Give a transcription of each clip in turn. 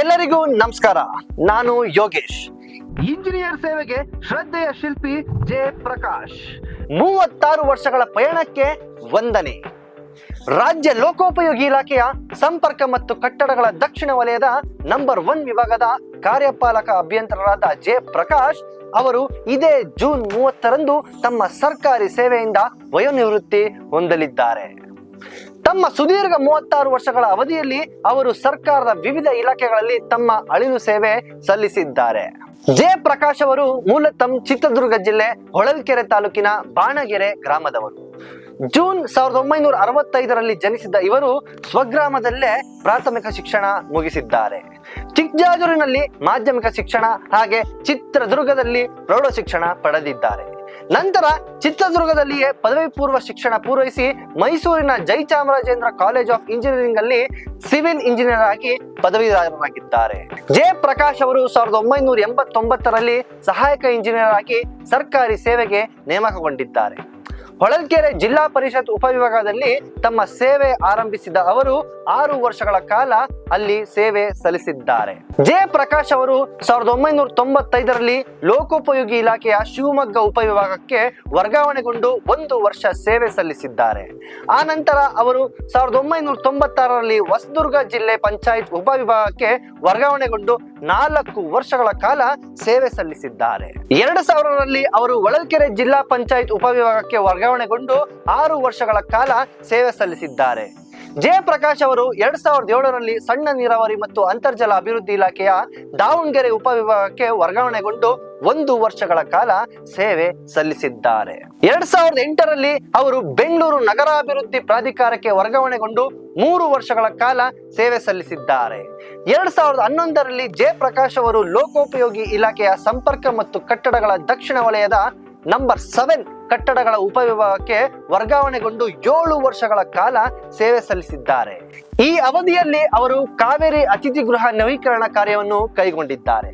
ಎಲ್ಲರಿಗೂ ನಮಸ್ಕಾರ. ನಾನು ಯೋಗೇಶ್. ಇಂಜಿನಿಯರ್ ಸೇವೆಗೆ ಶ್ರದ್ಧೆಯ ಶಿಲ್ಪಿ ಜೆ ಪ್ರಕಾಶ್. ಮೂವತ್ತಾರು ವರ್ಷಗಳ ಪಯಣಕ್ಕೆ ವಂದನೆ. ರಾಜ್ಯ ಲೋಕೋಪಯೋಗಿ ಇಲಾಖೆಯ ಸಂಪರ್ಕ ಮತ್ತು ಕಟ್ಟಡಗಳ ದಕ್ಷಿಣ ವಲಯದ ನಂಬರ್ ಒನ್ ವಿಭಾಗದ ಕಾರ್ಯಪಾಲಕ ಅಭಿಯಂತರರಾದ ಜೆ ಪ್ರಕಾಶ್ ಅವರು ಇದೇ ಜೂನ್ ಮೂವತ್ತರಂದು ತಮ್ಮ ಸರ್ಕಾರಿ ಸೇವೆಯಿಂದ ವಯೋನಿವೃತ್ತಿ ಹೊಂದಲಿದ್ದಾರೆ. ತಮ್ಮ ಸುದೀರ್ಘ ಮೂವತ್ತಾರು ವರ್ಷಗಳ ಅವಧಿಯಲ್ಲಿ ಅವರು ಸರ್ಕಾರದ ವಿವಿಧ ಇಲಾಖೆಗಳಲ್ಲಿ ತಮ್ಮ ಅಳಿಲು ಸೇವೆ ಸಲ್ಲಿಸಿದ್ದಾರೆ. ಜೆ ಪ್ರಕಾಶ್ ಅವರು ಮೂಲತಃ ಚಿತ್ರದುರ್ಗ ಜಿಲ್ಲೆ ಹೊಳಲ್ಕೆರೆ ತಾಲೂಕಿನ ಬಾಣಗೆರೆ ಗ್ರಾಮದವರು. ಜೂನ್ ಸಾವಿರದ ಒಂಬೈನೂರ ಅರವತ್ತೈದರಲ್ಲಿ ಜನಿಸಿದ ಇವರು ಸ್ವಗ್ರಾಮದಲ್ಲೇ ಪ್ರಾಥಮಿಕ ಶಿಕ್ಷಣ ಮುಗಿಸಿದ್ದಾರೆ. ಚಿಕ್ಕಜಾಜೂರಿನಲ್ಲಿ ಮಾಧ್ಯಮಿಕ ಶಿಕ್ಷಣ ಹಾಗೆ ಚಿತ್ರದುರ್ಗದಲ್ಲಿ ಪ್ರೌಢ ಶಿಕ್ಷಣ ಪಡೆದಿದ್ದಾರೆ. ನಂತರ ಚಿತ್ರದುರ್ಗದಲ್ಲಿಯೇ ಪದವಿ ಪೂರ್ವ ಶಿಕ್ಷಣ ಪೂರೈಸಿ ಮೈಸೂರಿನ ಜಯಚಾಮರಾಜೇಂದ್ರ ಕಾಲೇಜ್ ಆಫ್ ಇಂಜಿನಿಯರಿಂಗ್ ಅಲ್ಲಿ ಸಿವಿಲ್ ಇಂಜಿನಿಯರ್ ಆಗಿ ಪದವೀಧರರಾಗಿದ್ದಾರೆ. ಜೆ ಪ್ರಕಾಶ್ ಅವರು ಸಾವಿರದ ಒಂಬೈನೂರ ಎಂಬತ್ತೊಂಬತ್ತರಲ್ಲಿ ಸಹಾಯಕ ಇಂಜಿನಿಯರ್ ಆಗಿ ಸರ್ಕಾರಿ ಸೇವೆಗೆ ನೇಮಕಗೊಂಡಿದ್ದಾರೆ. ಹೊಳಲ್ಕೆರೆ ಜಿಲ್ಲಾ ಪರಿಷತ್ ಉಪವಿಭಾಗದಲ್ಲಿ ತಮ್ಮ ಸೇವೆ ಆರಂಭಿಸಿದ ಅವರು ಆರು ವರ್ಷಗಳ ಕಾಲ ಅಲ್ಲಿ ಸೇವೆ ಸಲ್ಲಿಸಿದ್ದಾರೆ. ಜೆ ಪ್ರಕಾಶ್ ಅವರು ಸಾವಿರದ ಒಂಬೈನೂರ ತೊಂಬತ್ತೈದರಲ್ಲಿ ಲೋಕೋಪಯೋಗಿ ಇಲಾಖೆಯ ಶಿವಮೊಗ್ಗ ಉಪವಿಭಾಗಕ್ಕೆ ವರ್ಗಾವಣೆಗೊಂಡು ಒಂದು ವರ್ಷ ಸೇವೆ ಸಲ್ಲಿಸಿದ್ದಾರೆ. ಆ ನಂತರ ಅವರು ಸಾವಿರದ ಒಂಬೈನೂರ ತೊಂಬತ್ತಾರರಲ್ಲಿ ಹೊಸದುರ್ಗ ಜಿಲ್ಲೆ ಪಂಚಾಯತ್ ಉಪವಿಭಾಗಕ್ಕೆ ವರ್ಗಾವಣೆಗೊಂಡು ನಾಲ್ಕು ವರ್ಷಗಳ ಕಾಲ ಸೇವೆ ಸಲ್ಲಿಸಿದ್ದಾರೆ. ಎರಡು ಸಾವಿರರಲ್ಲಿ ಅವರು ಹೊಳಲ್ಕೆರೆ ಜಿಲ್ಲಾ ಪಂಚಾಯತ್ ಉಪವಿಭಾಗಕ್ಕೆ ವರ್ಗಾವಣೆಗೊಂಡು ಆರು ವರ್ಷಗಳ ಕಾಲ ಸೇವೆ ಸಲ್ಲಿಸಿದ್ದಾರೆ. ಜಯಪ್ರಕಾಶ್ ಅವರು ಎರಡ್ ಸಾವಿರದ ಏಳರಲ್ಲಿ ಸಣ್ಣ ನೀರಾವರಿ ಮತ್ತು ಅಂತರ್ಜಲ ಅಭಿವೃದ್ಧಿ ಇಲಾಖೆಯ ದಾವಣಗೆರೆ ಉಪವಿಭಾಗಕ್ಕೆ ವರ್ಗಾವಣೆಗೊಂಡು ಒಂದು ವರ್ಷಗಳ ಕಾಲ ಸೇವೆ ಸಲ್ಲಿಸಿದ್ದಾರೆ. ಎರಡ್ ಸಾವಿರದ ಎಂಟರಲ್ಲಿ ಅವರು ಬೆಂಗಳೂರು ನಗರಾಭಿವೃದ್ಧಿ ಪ್ರಾಧಿಕಾರಕ್ಕೆ ವರ್ಗಾವಣೆಗೊಂಡು ಮೂರು ವರ್ಷಗಳ ಕಾಲ ಸೇವೆ ಸಲ್ಲಿಸಿದ್ದಾರೆ. ಎರಡ್ ಸಾವಿರದ ಹನ್ನೊಂದರಲ್ಲಿ ಜಯಪ್ರಕಾಶ್ ಅವರು ಲೋಕೋಪಯೋಗಿ ಇಲಾಖೆಯ ಸಂಪರ್ಕ ಮತ್ತು ಕಟ್ಟಡಗಳ ದಕ್ಷಿಣ ವಲಯದ ನಂಬರ್ ಸೆವೆನ್ ಕಟ್ಟಡಗಳ ಉಪವಿಭಾಗಕ್ಕೆ ವರ್ಗಾವಣೆಗೊಂಡು ಏಳು ವರ್ಷಗಳ ಕಾಲ ಸೇವೆ ಸಲ್ಲಿಸಿದ್ದಾರೆ. ಈ ಅವಧಿಯಲ್ಲಿ ಅವರು ಕಾವೇರಿ ಅತಿಥಿ ಗೃಹ ನವೀಕರಣ ಕಾರ್ಯವನ್ನು ಕೈಗೊಂಡಿದ್ದಾರೆ.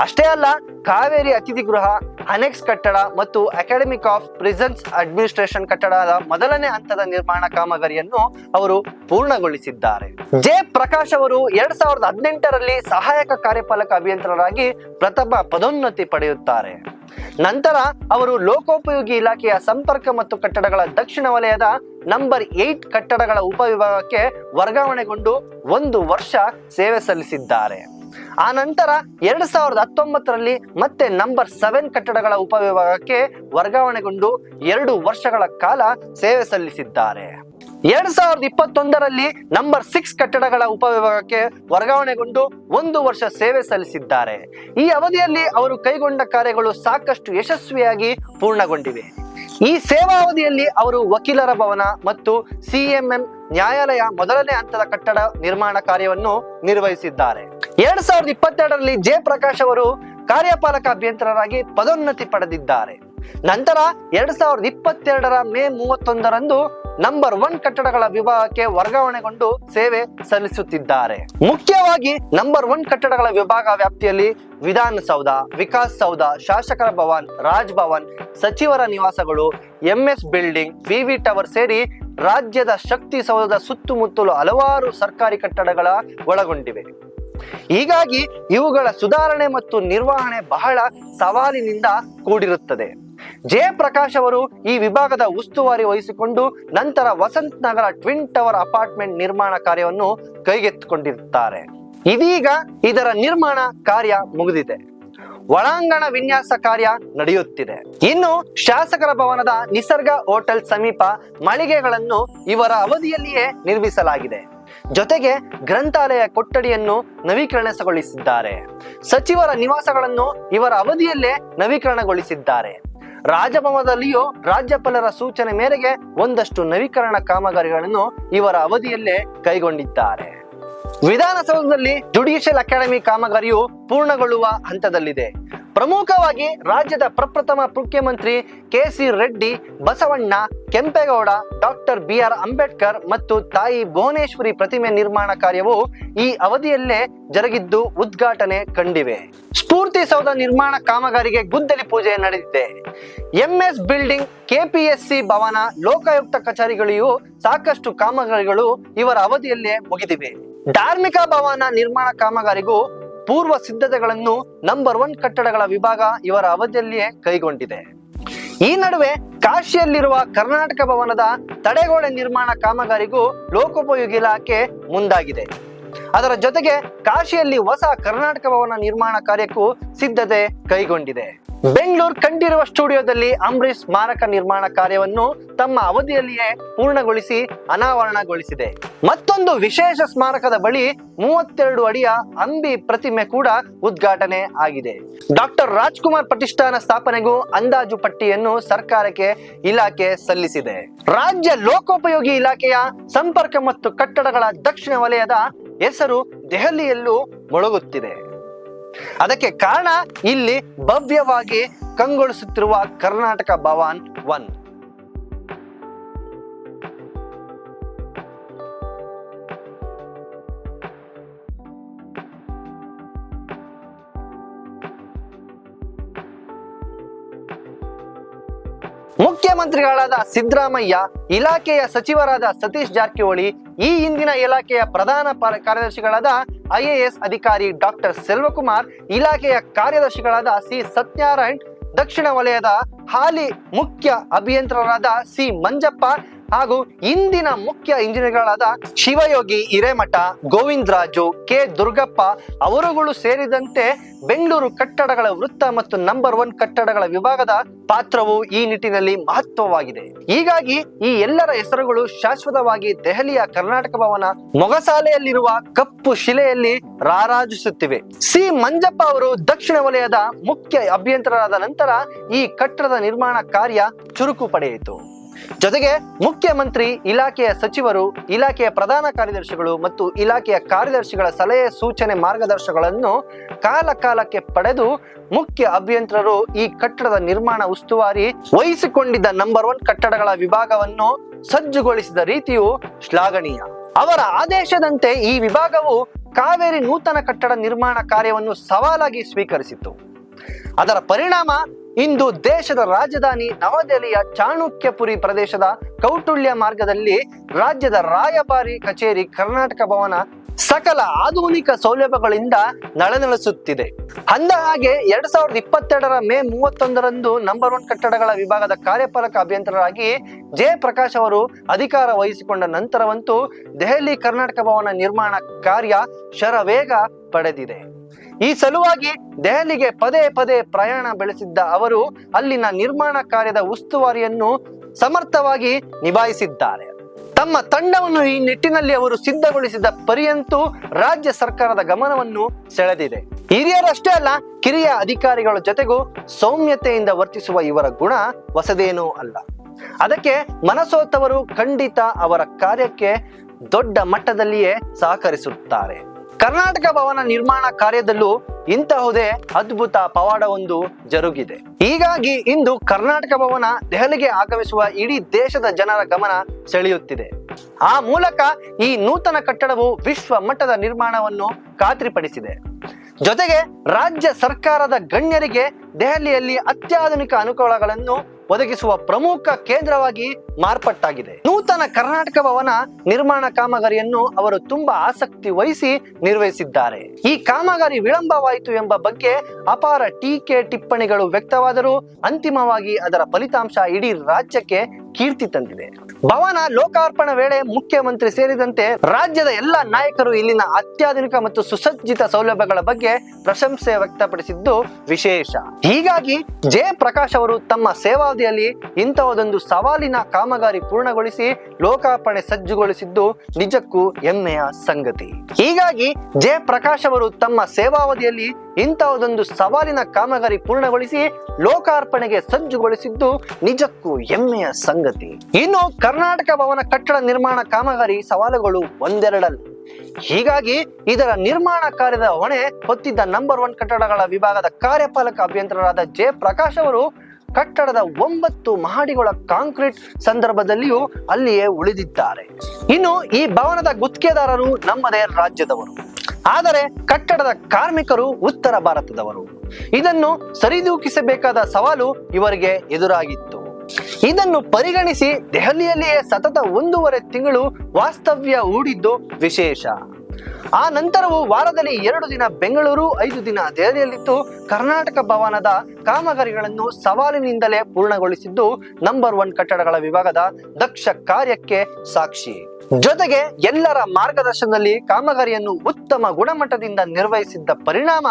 ಅಷ್ಟೇ ಅಲ್ಲ ಕಾವೇರಿ ಅತಿಥಿ ಗೃಹ ಅನೆಕ್ಸ್ ಕಟ್ಟಡ ಮತ್ತು ಅಕಾಡೆಮಿಕ್ ಆಫ್ ಪ್ರಿಸನ್ಸ್ ಅಡ್ಮಿನಿಸ್ಟ್ರೇಷನ್ ಕಟ್ಟಡದ ಮೊದಲನೇ ಹಂತದ ನಿರ್ಮಾಣ ಕಾಮಗಾರಿಯನ್ನು ಅವರು ಪೂರ್ಣಗೊಳಿಸಿದ್ದಾರೆ. ಜೆ ಪ್ರಕಾಶ್ ಅವರು ಎರಡ್ ಸಾವಿರದ ಹದಿನೆಂಟರಲ್ಲಿ ಸಹಾಯಕ ಕಾರ್ಯಪಾಲಕ ಅಭಿಯಂತರರಾಗಿ ಪ್ರಥಮ ಪದೋನ್ನತಿ ಪಡೆಯುತ್ತಾರೆ. ನಂತರ ಅವರು ಲೋಕೋಪಯೋಗಿ ಇಲಾಖೆಯ ಸಂಪರ್ಕ ಮತ್ತು ಕಟ್ಟಡಗಳ ದಕ್ಷಿಣ ವಲಯದ ನಂಬರ್ ಏಟ್ ಕಟ್ಟಡಗಳ ಉಪವಿಭಾಗಕ್ಕೆ ವರ್ಗಾವಣೆಗೊಂಡು ಒಂದು ವರ್ಷ ಸೇವೆ ಸಲ್ಲಿಸಿದ್ದಾರೆ. ಆ ನಂತರ ಎರಡ್ ಸಾವಿರದ ಹತ್ತೊಂಬತ್ತರಲ್ಲಿ ಮತ್ತೆ ನಂಬರ್ ಸೆವೆನ್ ಕಟ್ಟಡಗಳ ಉಪವಿಭಾಗಕ್ಕೆ ವರ್ಗಾವಣೆಗೊಂಡು ಎರಡು ವರ್ಷಗಳ ಕಾಲ ಸೇವೆ ಸಲ್ಲಿಸಿದ್ದಾರೆ. ಎರಡ್ ಸಾವಿರದ ಇಪ್ಪತ್ತೊಂದರಲ್ಲಿ ನಂಬರ್ ಸಿಕ್ಸ್ ಕಟ್ಟಡಗಳ ಉಪವಿಭಾಗಕ್ಕೆ ವರ್ಗಾವಣೆಗೊಂಡು ಒಂದು ವರ್ಷ ಸೇವೆ ಸಲ್ಲಿಸಿದ್ದಾರೆ. ಈ ಅವಧಿಯಲ್ಲಿ ಅವರು ಕೈಗೊಂಡ ಕಾರ್ಯಗಳು ಸಾಕಷ್ಟು ಯಶಸ್ವಿಯಾಗಿ ಪೂರ್ಣಗೊಂಡಿವೆ. ಈ ಸೇವಾವಧಿಯಲ್ಲಿ ಅವರು ವಕೀಲರ ಭವನ ಮತ್ತು ಸಿಎಂಎಂ ನ್ಯಾಯಾಲಯ ಮೊದಲನೇ ಹಂತದ ಕಟ್ಟಡ ನಿರ್ಮಾಣ ಕಾರ್ಯವನ್ನು ನಿರ್ವಹಿಸಿದ್ದಾರೆ. ಎರಡ್ ಸಾವಿರದ ಇಪ್ಪತ್ತೆರಡರಲ್ಲಿ ಜೆ ಪ್ರಕಾಶ್ ಅವರು ಕಾರ್ಯಪಾಲಕ ಅಭಿಯಂತರರಾಗಿ ಪದೋನ್ನತಿ ಪಡೆದಿದ್ದಾರೆ. ನಂತರ ಎರಡ್ ಸಾವಿರದ ಇಪ್ಪತ್ತೆರಡರ ಮೇ ಮೂವತ್ತೊಂದರಂದು ನಂಬರ್ ಒನ್ ಕಟ್ಟಡಗಳ ವಿಭಾಗಕ್ಕೆ ವರ್ಗಾವಣೆಗೊಂಡು ಸೇವೆ ಸಲ್ಲಿಸುತ್ತಿದ್ದಾರೆ. ಮುಖ್ಯವಾಗಿ ನಂಬರ್ ಒನ್ ಕಟ್ಟಡಗಳ ವಿಭಾಗ ವ್ಯಾಪ್ತಿಯಲ್ಲಿ ವಿಧಾನಸೌಧ, ವಿಕಾಸ್ ಸೌಧ, ಶಾಸಕರ ಭವನ್, ರಾಜ್ ಭವನ್, ಸಚಿವರ ನಿವಾಸಗಳು, ಎಂಎಸ್ ಬಿಲ್ಡಿಂಗ್, ವಿವಿ ಟವರ್ ಸೇರಿ ರಾಜ್ಯದ ಶಕ್ತಿ ಸೌಧದ ಸುತ್ತಮುತ್ತಲು ಹಲವಾರು ಸರ್ಕಾರಿ ಕಟ್ಟಡಗಳ ಒಳಗೊಂಡಿವೆ. ಹೀಗಾಗಿ ಇವುಗಳ ಸುಧಾರಣೆ ಮತ್ತು ನಿರ್ವಹಣೆ ಬಹಳ ಸವಾಲಿನಿಂದ ಕೂಡಿರುತ್ತದೆ. ಜೆ ಪ್ರಕಾಶ್ ಅವರು ಈ ವಿಭಾಗದ ಉಸ್ತುವಾರಿ ವಹಿಸಿಕೊಂಡು ನಂತರ Vasanth Nagar twin tower apartment ನಿರ್ಮಾಣ ಕಾರ್ಯವನ್ನು ಕೈಗೆತ್ತಿಕೊಂಡಿರುತ್ತಾರೆ. ಇದೀಗ ಇದರ ನಿರ್ಮಾಣ ಕಾರ್ಯ ಮುಗಿದಿದೆ. ಒಳಾಂಗಣ ವಿನ್ಯಾಸ ಕಾರ್ಯ ನಡೆಯುತ್ತಿದೆ. ಇನ್ನು ಶಾಸಕರ ಭವನದ ನಿಸರ್ಗ ಹೋಟೆಲ್ ಸಮೀಪ ಮಳಿಗೆಗಳನ್ನು ಇವರ ಅವಧಿಯಲ್ಲಿಯೇ ನಿರ್ಮಿಸಲಾಗಿದೆ. ಜೊತೆಗೆ ಗ್ರಂಥಾಲಯ ಕೊಠಡಿಯನ್ನು ನವೀಕರಣಗೊಳಿಸಿದ್ದಾರೆ. ಸಚಿವರ ನಿವಾಸಗಳನ್ನು ಇವರ ಅವಧಿಯಲ್ಲೇ ನವೀಕರಣಗೊಳಿಸಿದ್ದಾರೆ. ರಾಜಭವನದಲ್ಲಿಯೂ ರಾಜ್ಯಪಾಲರ ಸೂಚನೆ ಮೇರೆಗೆ ಒಂದಷ್ಟು ನವೀಕರಣ ಕಾಮಗಾರಿಗಳನ್ನು ಇವರ ಅವಧಿಯಲ್ಲೇ ಕೈಗೊಂಡಿದ್ದಾರೆ. ವಿಧಾನಸೌಧದಲ್ಲಿ ಜುಡಿಷಿಯಲ್ ಅಕಾಡೆಮಿ ಕಾಮಗಾರಿಯು ಪೂರ್ಣಗೊಳ್ಳುವ ಹಂತದಲ್ಲಿದೆ. ಪ್ರಮುಖವಾಗಿ ರಾಜ್ಯದ ಪ್ರಪ್ರಥಮ ಮುಖ್ಯಮಂತ್ರಿ K C Reddy, Basavanna, Kempegowda, doctor B R Ambedkar ಮತ್ತು ತಾಯಿ ಭುವನೇಶ್ವರಿ ಪ್ರತಿಮೆ ನಿರ್ಮಾಣ ಕಾರ್ಯವು ಈ ಅವಧಿಯಲ್ಲೇ ಜರುಗಿದ್ದು ಉದ್ಘಾಟನೆ ಕಂಡಿವೆ. ಸ್ಫೂರ್ತಿ ಸೌಧ ನಿರ್ಮಾಣ ಕಾಮಗಾರಿಗೆ ಗುದ್ದಲಿ ಪೂಜೆ ನಡೆದಿದೆ. MS building, KPSC Bhavana, Lokayukta ಕಚೇರಿಗಳಿಗೂ ಸಾಕಷ್ಟು ಕಾಮಗಾರಿಗಳು ಇವರ ಅವಧಿಯಲ್ಲೇ ಮುಗಿದಿವೆ. ಧಾರ್ಮಿಕ ಭವನ ನಿರ್ಮಾಣ ಕಾಮಗಾರಿಗೂ ಪೂರ್ವ ಸಿದ್ಧತೆಗಳನ್ನು ನಂಬರ್ ಒನ್ ಕಟ್ಟಡಗಳ ವಿಭಾಗ ಇವರ ಅವಧಿಯಲ್ಲಿಯೇ ಕೈಗೊಂಡಿದೆ. ಈ ನಡುವೆ ಕಾಶಿಯಲ್ಲಿರುವ ಕರ್ನಾಟಕ ಭವನದ ತಡೆಗೋಡೆ ನಿರ್ಮಾಣ ಕಾಮಗಾರಿಗೂ ಲೋಕೋಪಯೋಗಿ ಇಲಾಖೆ ಮುಂದಾಗಿದೆ. ಅದರ ಜೊತೆಗೆ ಕಾಶಿಯಲ್ಲಿ ಹೊಸ ಕರ್ನಾಟಕ ಭವನ ನಿರ್ಮಾಣ ಕಾರ್ಯಕ್ಕೂ ಸಿದ್ಧತೆ ಕೈಗೊಂಡಿದೆ. ಬೆಂಗಳೂರು ಕಂಡಿರುವ ಸ್ಟುಡಿಯೋದಲ್ಲಿ ಅಂಬರೀಷ್ ಸ್ಮಾರಕ ನಿರ್ಮಾಣ ಕಾರ್ಯವನ್ನು ತಮ್ಮ ಅವಧಿಯಲ್ಲಿಯೇ ಪೂರ್ಣಗೊಳಿಸಿ ಅನಾವರಣಗೊಳಿಸಿದೆ. ಮತ್ತೊಂದು ವಿಶೇಷ ಸ್ಮಾರಕದ ಬಳಿ ಮೂವತ್ತೆರಡು ಅಡಿಯ ಅಂಬಿ ಪ್ರತಿಮೆ ಕೂಡ ಉದ್ಘಾಟನೆ ಆಗಿದೆ. ಡಾಕ್ಟರ್ ರಾಜ್ಕುಮಾರ್ ಪ್ರತಿಷ್ಠಾನ ಸ್ಥಾಪನೆಗೂ ಅಂದಾಜು ಪಟ್ಟಿಯನ್ನು ಸರ್ಕಾರಕ್ಕೆ ಇಲಾಖೆ ಸಲ್ಲಿಸಿದೆ. ರಾಜ್ಯ ಲೋಕೋಪಯೋಗಿ ಇಲಾಖೆಯ ಸಂಪರ್ಕ ಮತ್ತು ಕಟ್ಟಡಗಳ ದಕ್ಷಿಣ ವಲಯದ ಹೆಸರು ದೆಹಲಿಯಲ್ಲೂ ಮೊಳಗುತ್ತಿದೆ. ಅದಕ್ಕೆ ಕಾರಣ ಇಲ್ಲಿ ಭವ್ಯವಾಗಿ ಕಂಗೊಳಿಸುತ್ತಿರುವ ಕರ್ನಾಟಕ ಭವನ್ ಒನ್. ಮುಖ್ಯಮಂತ್ರಿಗಳಾದ ಸಿದ್ದರಾಮಯ್ಯ, ಇಲಾಖೆಯ ಸಚಿವರಾದ ಸತೀಶ್ ಜಾರಕಿಹೊಳಿ ಈ ಹಿಂದಿನ ಇಲಾಖೆಯ ಪ್ರಧಾನ ಕಾರ್ಯದರ್ಶಿಗಳಾದ ಐಎಎಸ್ ಅಧಿಕಾರಿ ಡಾಕ್ಟರ್ ಸೆಲ್ವಕುಮಾರ್, ಇಲಾಖೆಯ ಕಾರ್ಯದರ್ಶಿಗಳಾದ ಸಿ ಸತ್ಯನಾರಾಯಣ್, ದಕ್ಷಿಣ ವಲಯದ ಹಾಲಿ ಮುಖ್ಯ ಅಭಿಯಂತರರಾದ ಸಿ ಮಂಜಪ್ಪ ಹಾಗೂ ಇಂದಿನ ಮುಖ್ಯ ಇಂಜಿನಿಯರ್ಗಳಾದ ಶಿವಯೋಗಿ ಹಿರೇಮಠ, ಗೋವಿಂದರಾಜು, ಕೆ ದುರ್ಗಪ್ಪ ಅವರುಗಳು ಸೇರಿದಂತೆ ಬೆಂಗಳೂರು ಕಟ್ಟಡಗಳ ವೃತ್ತ ಮತ್ತು ನಂಬರ್ ಒನ್ ಕಟ್ಟಡಗಳ ವಿಭಾಗದ ಪಾತ್ರವು ಈ ನಿಟ್ಟಿನಲ್ಲಿ ಮಹತ್ವವಾಗಿದೆ. ಹೀಗಾಗಿ ಈ ಎಲ್ಲರ ಹೆಸರುಗಳು ಶಾಶ್ವತವಾಗಿ ದೆಹಲಿಯ ಕರ್ನಾಟಕ ಭವನ ಮೊಗಸಾಲೆಯಲ್ಲಿರುವ ಕಪ್ಪು ಶಿಲೆಯಲ್ಲಿ ರಾರಾಜಿಸುತ್ತಿವೆ. ಸಿ ಮಂಜಪ್ಪ ಅವರು ದಕ್ಷಿಣ ವಲಯದ ಮುಖ್ಯ ಅಭಿಯಂತರರಾದ ನಂತರ ಈ ಕಟ್ಟಡದ ನಿರ್ಮಾಣ ಕಾರ್ಯ ಚುರುಕು ಪಡೆಯಿತು. ಜೊತೆಗೆ ಮುಖ್ಯಮಂತ್ರಿ, ಇಲಾಖೆಯ ಸಚಿವರು, ಇಲಾಖೆಯ ಪ್ರಧಾನ ಕಾರ್ಯದರ್ಶಿಗಳು ಮತ್ತು ಇಲಾಖೆಯ ಕಾರ್ಯದರ್ಶಿಗಳ ಸಲಹೆ ಸೂಚನೆ ಮಾರ್ಗದರ್ಶನಗಳನ್ನು ಕಾಲ ಕಾಲಕ್ಕೆ ಪಡೆದು ಮುಖ್ಯ ಅಭಿಯಂತರರು ಈ ಕಟ್ಟಡದ ನಿರ್ಮಾಣ ಉಸ್ತುವಾರಿ ವಹಿಸಿಕೊಂಡಿದ್ದ ನಂಬರ್ ಒನ್ ಕಟ್ಟಡಗಳ ವಿಭಾಗವನ್ನು ಸಜ್ಜುಗೊಳಿಸಿದ ರೀತಿಯು ಶ್ಲಾಘನೀಯ. ಅವರ ಆದೇಶದಂತೆ ಈ ವಿಭಾಗವು ಕಾವೇರಿ ನೂತನ ಕಟ್ಟಡ ನಿರ್ಮಾಣ ಕಾರ್ಯವನ್ನು ಸವಾಲಾಗಿ ಸ್ವೀಕರಿಸಿತ್ತು. ಅದರ ಪರಿಣಾಮ ಇಂದು ದೇಶದ ರಾಜಧಾನಿ ನವದೆಹಲಿಯ ಚಾಣಕ್ಯಪುರಿ ಪ್ರದೇಶದ ಕೌಟುಳ್ಯ ಮಾರ್ಗದಲ್ಲಿ ರಾಜ್ಯದ ರಾಯಭಾರಿ ಕಚೇರಿ ಕರ್ನಾಟಕ ಭವನ ಸಕಲ ಆಧುನಿಕ ಸೌಲಭ್ಯಗಳಿಂದ ನಳನಳಿಸುತ್ತಿದೆ ಅಂದ ಹಾಗೆ ಎರಡ್ ಸಾವಿರದ ಇಪ್ಪತ್ತೆರಡರ ಮೇ ಮೂವತ್ತೊಂದರಂದು ನಂಬರ್ ಒನ್ ಕಟ್ಟಡಗಳ ವಿಭಾಗದ ಕಾರ್ಯಪಾಲಕ ಅಭಿಯಂತರರಾಗಿ ಜೆ ಪ್ರಕಾಶ್ ಅವರು ಅಧಿಕಾರ ವಹಿಸಿಕೊಂಡ ನಂತರವಂತೂ ದೆಹಲಿ ಕರ್ನಾಟಕ ಭವನ ನಿರ್ಮಾಣ ಕಾರ್ಯ ಶರವೇಗ ಪಡೆದಿದೆ. ಈ ಸಲುವಾಗಿ ದೆಹಲಿಗೆ ಪದೇ ಪದೇ ಪ್ರಯಾಣ ಬೆಳೆಸಿದ್ದ ಅವರು ಅಲ್ಲಿನ ನಿರ್ಮಾಣ ಕಾರ್ಯದ ಉಸ್ತುವಾರಿಯನ್ನು ಸಮರ್ಥವಾಗಿ ನಿಭಾಯಿಸಿದ್ದಾರೆ. ತಮ್ಮ ತಂಡವನ್ನು ಈ ನಿಟ್ಟಿನಲ್ಲಿ ಅವರು ಸಿದ್ಧಗೊಳಿಸಿದ ಪರಿಯಂತೂ ರಾಜ್ಯ ಸರ್ಕಾರದ ಗಮನವನ್ನು ಸೆಳೆದಿದೆ. ಹಿರಿಯರಷ್ಟೇ ಅಲ್ಲ, ಕಿರಿಯ ಅಧಿಕಾರಿಗಳ ಜೊತೆಗೂ ಸೌಮ್ಯತೆಯಿಂದ ವರ್ತಿಸುವ ಇವರ ಗುಣ ಹೊಸದೇನೂ ಅಲ್ಲ. ಅದಕ್ಕೆ ಮನಸೋತವರು ಖಂಡಿತ ಅವರ ಕಾರ್ಯಕ್ಕೆ ದೊಡ್ಡ ಮಟ್ಟದಲ್ಲಿಯೇ ಸಹಕರಿಸುತ್ತಾರೆ. ಕರ್ನಾಟಕ ಭವನ ನಿರ್ಮಾಣ ಕಾರ್ಯದಲ್ಲೂ ಇಂತಹುದೇ ಅದ್ಭುತ ಪವಾಡವೊಂದು ಜರುಗಿದೆ. ಹೀಗಾಗಿ ಇಂದು ಕರ್ನಾಟಕ ಭವನ ದೆಹಲಿಗೆ ಆಗಮಿಸುವ ಇಡೀ ದೇಶದ ಜನರ ಗಮನ ಸೆಳೆಯುತ್ತಿದೆ. ಆ ಮೂಲಕ ಈ ನೂತನ ಕಟ್ಟಡವು ವಿಶ್ವ ಮಟ್ಟದ ನಿರ್ಮಾಣವನ್ನು ಖಾತ್ರಿಪಡಿಸಿದೆ. ಜೊತೆಗೆ ರಾಜ್ಯ ಸರ್ಕಾರದ ಗಣ್ಯರಿಗೆ ದೆಹಲಿಯಲ್ಲಿ ಅತ್ಯಾಧುನಿಕ ಅನುಕೂಲಗಳನ್ನು ಒದಗಿಸುವ ಪ್ರಮುಖ ಕೇಂದ್ರವಾಗಿ ಮಾರ್ಪಟ್ಟಾಗಿದೆ. ನೂತನ ಕರ್ನಾಟಕ ಭವನ ನಿರ್ಮಾಣ ಕಾಮಗಾರಿಯನ್ನು ಅವರು ತುಂಬಾ ಆಸಕ್ತಿ ವಹಿಸಿ ನಿರ್ವಹಿಸಿದ್ದಾರೆ. ಈ ಕಾಮಗಾರಿ ವಿಳಂಬವಾಯಿತು ಎಂಬ ಬಗ್ಗೆ ಅಪಾರ ಟೀಕೆ, ಟಿಪ್ಪಣಿಗಳು ವ್ಯಕ್ತವಾದರೂ ಅಂತಿಮವಾಗಿ ಅದರ ಫಲಿತಾಂಶ ಇಡೀ ರಾಜ್ಯಕ್ಕೆ ಕೀರ್ತಿ ತಂದಿದೆ. ಭವನ ಲೋಕಾರ್ಪಣೆ ವೇಳೆ ಮುಖ್ಯಮಂತ್ರಿ ಸೇರಿದಂತೆ ರಾಜ್ಯದ ಎಲ್ಲ ನಾಯಕರು ಇಲ್ಲಿನ ಅತ್ಯಾಧುನಿಕ ಮತ್ತು ಸುಸಜ್ಜಿತ ಸೌಲಭ್ಯಗಳ ಬಗ್ಗೆ ಪ್ರಶಂಸೆ ವ್ಯಕ್ತಪಡಿಸಿದ್ದು ವಿಶೇಷ. ಹೀಗಾಗಿ ಜೆ ಪ್ರಕಾಶ್ ಅವರು ತಮ್ಮ ಸೇವಾವಧಿಯಲ್ಲಿ ಇಂತಹದೊಂದು ಸವಾಲಿನ ಕಾಮಗಾರಿ ಪೂರ್ಣಗೊಳಿಸಿ ಲೋಕಾರ್ಪಣೆ ಸಜ್ಜುಗೊಳಿಸಿದ್ದು ನಿಜಕ್ಕೂ ಹೆಮ್ಮೆಯ ಸಂಗತಿ. ಹೀಗಾಗಿ ಜೆ ಪ್ರಕಾಶ್ ಅವರು ತಮ್ಮ ಸೇವಾವಧಿಯಲ್ಲಿ ಇಂತಹದೊಂದು ಸವಾಲಿನ ಕಾಮಗಾರಿ ಪೂರ್ಣಗೊಳಿಸಿ ಲೋಕಾರ್ಪಣೆಗೆ ಸಜ್ಜುಗೊಳಿಸಿದ್ದು ನಿಜಕ್ಕೂ ಹೆಮ್ಮೆಯ ಸಂಗತಿ. ಇನ್ನು ಕರ್ನಾಟಕ ಭವನ ಕಟ್ಟಡ ನಿರ್ಮಾಣ ಕಾಮಗಾರಿ ಸವಾಲುಗಳು ಒಂದೆರಡಲ್ಲ. ಹೀಗಾಗಿ ಇದರ ನಿರ್ಮಾಣ ಕಾರ್ಯದ ಹೊಣೆ ಹೊತ್ತಿದ್ದ ನಂಬರ್ ಒನ್ ಕಟ್ಟಡಗಳ ವಿಭಾಗದ ಕಾರ್ಯಪಾಲಕ ಅಭಿಯಂತರರಾದ ಜೆ ಪ್ರಕಾಶ್ ಅವರು ಕಟ್ಟಡದ ಒಂಬತ್ತು ಮಹಡಿಗಳ ಕಾಂಕ್ರೀಟ್ ಸಂದರ್ಭದಲ್ಲಿಯೂ ಅಲ್ಲಿಯೇ ಉಳಿದಿದ್ದಾರೆ. ಇನ್ನು ಈ ಭವನದ ಗುತ್ತಿಗೆದಾರರು ನಮ್ಮದೇ ರಾಜ್ಯದವರು. ಆದರೆ ಕಟ್ಟಡದ ಕಾರ್ಮಿಕರು ಉತ್ತರ ಭಾರತದವರು. ಇದನ್ನು ಸರಿದೂಕಿಸಬೇಕಾದ ಸವಾಲು ಇವರಿಗೆ ಎದುರಾಗಿತ್ತು. ಇದನ್ನು ಪರಿಗಣಿಸಿ ದೆಹಲಿಯಲ್ಲಿಯೇ ಸತತ ಒಂದೂವರೆ ತಿಂಗಳು ವಾಸ್ತವ್ಯ ಹೂಡಿದ್ದು ವಿಶೇಷ. ಆ ನಂತರವು ವಾರದಲ್ಲಿ ಎರಡು ದಿನ ಬೆಂಗಳೂರು, ಐದು ದಿನ ದೆಹಲಿಯಲ್ಲಿತ್ತು. ಕರ್ನಾಟಕ ಭವನದ ಕಾಮಗಾರಿಗಳನ್ನು ಸವಾಲಿನಿಂದಲೇ ಪೂರ್ಣಗೊಳಿಸಿದ್ದು ನಂಬರ್ ಒನ್ ಕಟ್ಟಡಗಳ ವಿಭಾಗದ ದಕ್ಷ ಕಾರ್ಯಕ್ಕೆ ಸಾಕ್ಷಿ. ಜೊತೆಗೆ ಎಲ್ಲರ ಮಾರ್ಗದರ್ಶನದಲ್ಲಿ ಕಾಮಗಾರಿಯನ್ನು ಉತ್ತಮ ಗುಣಮಟ್ಟದಿಂದ ನಿರ್ವಹಿಸಿದ್ದ ಪರಿಣಾಮ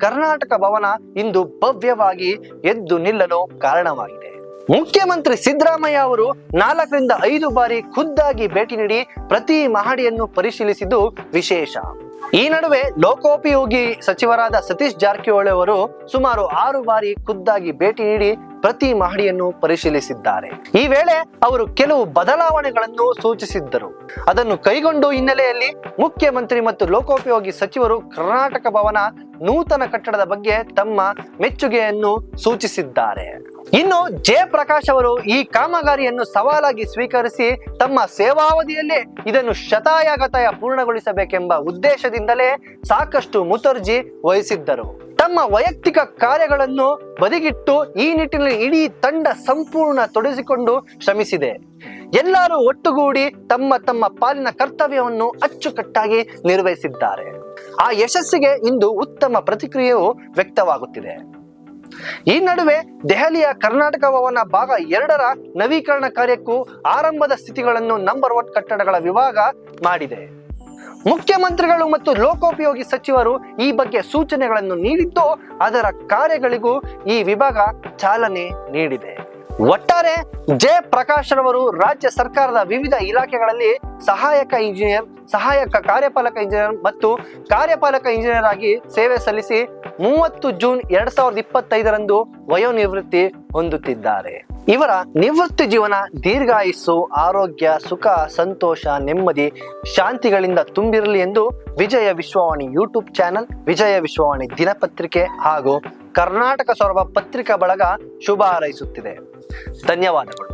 ಕರ್ನಾಟಕ ಭವನ ಇಂದು ಭವ್ಯವಾಗಿ ಎದ್ದು ನಿಲ್ಲಲು ಕಾರಣವಾಗಿದೆ. ಮುಖ್ಯಮಂತ್ರಿ ಸಿದ್ದರಾಮಯ್ಯ ಅವರು ನಾಲ್ಕರಿಂದ ಐದು ಬಾರಿ ಖುದ್ದಾಗಿ ಭೇಟಿ ನೀಡಿ ಪ್ರತಿ ಮಹಡಿಯನ್ನು ಪರಿಶೀಲಿಸಿದ್ದು ವಿಶೇಷ. ಈ ನಡುವೆ ಲೋಕೋಪಯೋಗಿ ಸಚಿವರಾದ ಸತೀಶ್ ಜಾರಕಿಹೊಳಿ ಅವರು ಸುಮಾರು ಆರು ಬಾರಿ ಖುದ್ದಾಗಿ ಭೇಟಿ ನೀಡಿ ಪ್ರತಿ ಮಹಡಿಯನ್ನು ಪರಿಶೀಲಿಸಿದ್ದಾರೆ. ಈ ವೇಳೆ ಅವರು ಕೆಲವು ಬದಲಾವಣೆಗಳನ್ನು ಸೂಚಿಸಿದ್ದರು. ಅದನ್ನು ಕೈಗೊಂಡು ಹಿನ್ನೆಲೆಯಲ್ಲಿ ಮುಖ್ಯಮಂತ್ರಿ ಮತ್ತು ಲೋಕೋಪಯೋಗಿ ಸಚಿವರು ಕರ್ನಾಟಕ ಭವನ ನೂತನ ಕಟ್ಟಡದ ಬಗ್ಗೆ ತಮ್ಮ ಮೆಚ್ಚುಗೆಯನ್ನು ಸೂಚಿಸಿದ್ದಾರೆ. ಇನ್ನು ಜಯಪ್ರಕಾಶ್ ಅವರು ಈ ಕಾಮಗಾರಿಯನ್ನು ಸವಾಲಾಗಿ ಸ್ವೀಕರಿಸಿ ತಮ್ಮ ಸೇವಾವಧಿಯಲ್ಲೇ ಇದನ್ನು ಶತಾಯಗತಾಯ ಪೂರ್ಣಗೊಳಿಸಬೇಕೆಂಬ ಉದ್ದೇಶದಿಂದಲೇ ಸಾಕಷ್ಟು ಮುತರ್ಜಿ ವಹಿಸಿದ್ದರು. ತಮ್ಮ ವೈಯಕ್ತಿಕ ಕಾರ್ಯಗಳನ್ನು ಬದಿಗಿಟ್ಟು ಈ ನಿಟ್ಟಿನಲ್ಲಿ ಇಡೀ ತಂಡ ಸಂಪೂರ್ಣ ತೊಡಗಿಸಿಕೊಂಡು ಶ್ರಮಿಸಿದೆ. ಎಲ್ಲರೂ ಒಟ್ಟುಗೂಡಿ ತಮ್ಮ ತಮ್ಮ ಪಾಲಿನ ಕರ್ತವ್ಯವನ್ನು ಅಚ್ಚುಕಟ್ಟಾಗಿ ನಿರ್ವಹಿಸಿದ್ದಾರೆ. ಆ ಯಶಸ್ಸಿಗೆ ಇಂದು ಉತ್ತಮ ಪ್ರತಿಕ್ರಿಯೆಯು ವ್ಯಕ್ತವಾಗುತ್ತಿದೆ. ಈ ನಡುವೆ ದೆಹಲಿಯ ಕರ್ನಾಟಕ ಭವನ ಭಾಗ ಎರಡರ ನವೀಕರಣ ಕಾರ್ಯಕ್ಕೂ ಆರಂಭದ ಸ್ಥಿತಿಗಳನ್ನು ನಂಬರ್ ಒನ್ ಕಟ್ಟಡಗಳ ವಿಭಾಗ ಮಾಡಿದೆ. ಮುಖ್ಯಮಂತ್ರಿಗಳು ಮತ್ತು ಲೋಕೋಪಯೋಗಿ ಸಚಿವರು ಈ ಬಗ್ಗೆ ಸೂಚನೆಗಳನ್ನು ನೀಡಿದ್ದು ಅದರ ಕಾರ್ಯಗಳಿಗೂ ಈ ವಿಭಾಗ ಚಾಲನೆ ನೀಡಿದೆ. ಒಟ್ಟಾರೆ ಜಯಪ್ರಕಾಶ್ ರವರು ರಾಜ್ಯ ಸರ್ಕಾರದ ವಿವಿಧ ಇಲಾಖೆಗಳಲ್ಲಿ ಸಹಾಯಕ ಇಂಜಿನಿಯರ್, ಸಹಾಯಕ ಕಾರ್ಯಪಾಲಕ ಇಂಜಿನಿಯರ್ ಮತ್ತು ಕಾರ್ಯಪಾಲಕ ಇಂಜಿನಿಯರ್ ಆಗಿ ಸೇವೆ ಸಲ್ಲಿಸಿ ಮೂವತ್ತು ಜೂನ್ ಎರಡ್ ಸಾವಿರದ ಇಪ್ಪತ್ತೈದರಂದು ವಯೋನಿವೃತ್ತಿ ಹೊಂದುತ್ತಿದ್ದಾರೆ. ಇವರ ನಿವೃತ್ತಿ ಜೀವನ ದೀರ್ಘಾಯುಸ್ಸು, ಆರೋಗ್ಯ, ಸುಖ, ಸಂತೋಷ, ನೆಮ್ಮದಿ, ಶಾಂತಿಗಳಿಂದ ತುಂಬಿರಲಿ ಎಂದು ವಿಜಯ ವಿಶ್ವವಾಣಿ ಯೂಟ್ಯೂಬ್ ಚಾನೆಲ್, ವಿಜಯ ವಿಶ್ವವಾಣಿ ದಿನಪತ್ರಿಕೆ ಹಾಗೂ ಕರ್ನಾಟಕ ಸೌರಭ ಪತ್ರಿಕಾ ಬಳಗ ಶುಭ ಹಾರೈಸುತ್ತಿದೆ. ಧನ್ಯವಾದಗಳು